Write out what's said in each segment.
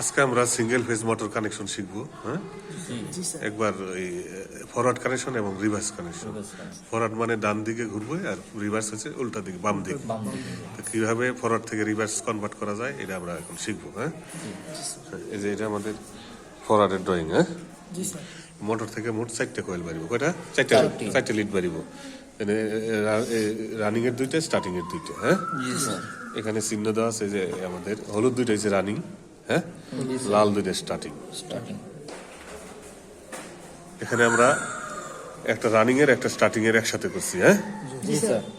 আজকে আমরা single phase motor connection শিখব হ্যাঁ? একবার এই ফরওয়ার্ড কানেকশন এবং রিভার্স কানেকশন ফরওয়ার্ড মানে ডান দিকে ঘুরবে আর রিভার্স হচ্ছে উল্টা দিকে বাম দিকে। তো কীভাবে ফরওয়ার্ড থেকে রিভার্স কনভার্ট করা যায় এটা আমরা এখন শিখব হ্যাঁ? এই যে এটা আমাদের ফরওয়ার্ডের ড্রয়িং হ্যাঁ? মোটর থেকে মোট চারটে কয়েল বাড়িব কয়টা? চারটি। চারটে। লিড বাড়িব। রানিং এর দুইটা স্টার্টিং এর দুইটা হ্যাঁ? এখানে চিহ্ন দেওয়া আছে যে আমাদের হলুদ দুইটা হচ্ছে রানিং হ্যাঁ? লাল দুইটা স্টার্টিং স্টার্টিং এখানে আমরা একটা রানিং এর একটা স্টার্টিং এর একসাথে করছি হ্যাঁ?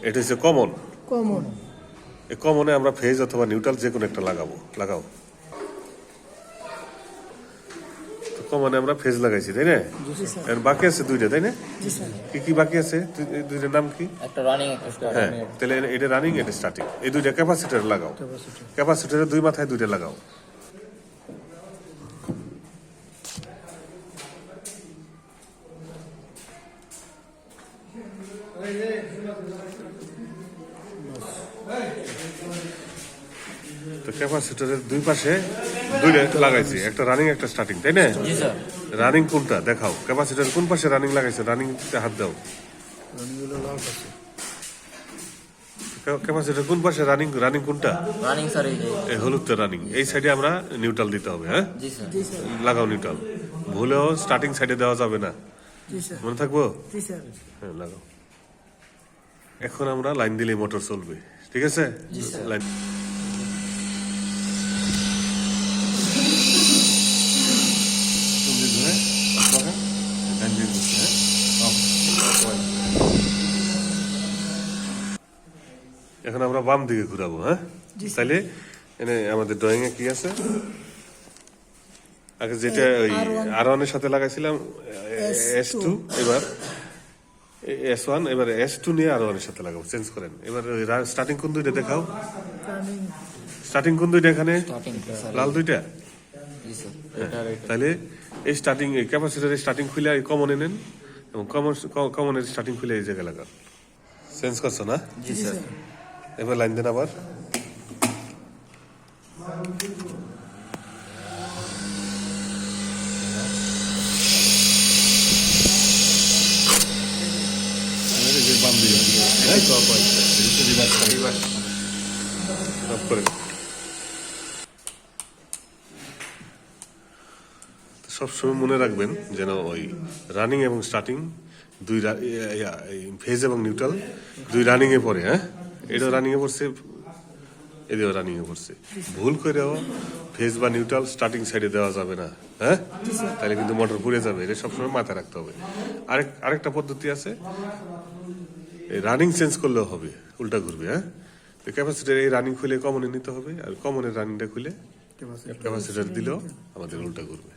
এটা হচ্ছে কমন কমন এই কমনে আমরা ফেজ অথবা নিউট্রাল যে কোনো একটা লাগাবো লাগাও। তো কমনে আমরা ফেজ লাগাইছি তাই না? আর বাকি আছে দুইটা তাই না? কি কি বাকি আছে? এই দুইটার নাম কি? একটা রানিং একটা হ্যাঁ স্টার্টিং তাহলে এটা রানিং এটা স্টার্টিং এই দুইটা ক্যাপাসিটার লাগাও। ক্যাপাসিটারের দুই মাথায় দুইটা লাগাও। তো ক্যাপাসিটারের দুই পাশে দুইটা লাগাইছি। একটা রানিং একটা স্টার্টিং তাই না? রানিং কোনটা? দেখাও। ক্যাপাসিটার কোন পাশে রানিং লাগাইছে? রানিং হাত দাও। ক্যাপাসিটার কোন পাশে রানিং রানিং কোনটা? রানিং স্যার এই হলুদটা রানিং এই সাইডে আমরা নিউট্রাল দিতে হবে হ্যাঁ? লাগাও নিউট্রাল ভুলেও স্টার্টিং সাইডে দেওয়া যাবে না। মনে থাকব? হ্যাঁ লাগাও। এখন আমরা লাইন দিলে মোটর চলবে ঠিক আছে? লাইন এখন আমরা বাম দিকে ঘুরাবো হ্যাঁ? তাইলে এনে আমাদের ড্রয়িং এ কি আছে? আগে যেটা ওই আর ওয়ানের সাথে লাগাইছিলাম এস টু এবার এস ওয়ান এবার এস টু নিয়ে আর ওয়ানের সাথে লাগাবো চেঞ্জ করেন। এবার স্টার্টিং কোন দুইটা দেখাও? স্টার্টিং কোন দুইটা এখানে? লাল দুইটা? এটা তাহলে এই স্টার্টিং এই ক্যাপাসিটারের স্টার্টিং খুলে কমনে নেন এবং কমন কমনের স্টার্টিং খুলে এই জায়গায় লাগান চেঞ্জ করছ না? জি স্যার এবার লাইন দেন আবার Stop করেন। তো সবসময় মনে রাখবেন যেন ওই রানিং এবং স্টার্টিং দুই ফেজ এবং নিউট্রাল দুই রানিং এ পড়ে হ্যাঁ? এটা রানিং এ পড়ছে এদিকেও রানিং এ পড়ছে। ভুল করেও ফেজ বা নিউট্রাল স্টার্টিং সাইডে দেওয়া যাবে না হ্যাঁ? তাহলে কিন্তু মোটর পুড়ে যাবে এটা সবসময় মাথায় রাখতে হবে। আরেক আরেকটা পদ্ধতি আছে রানিং চেঞ্জ করলেও হবে উল্টা ঘুরবে হ্যাঁ? তো ক্যাপাসিটার এই রানিং খুলে কমনে নিতে হবে আর কমনের রানিংটা খুলে ক্যাপাসিটার দিলেও আমাদের উল্টা ঘুরবে।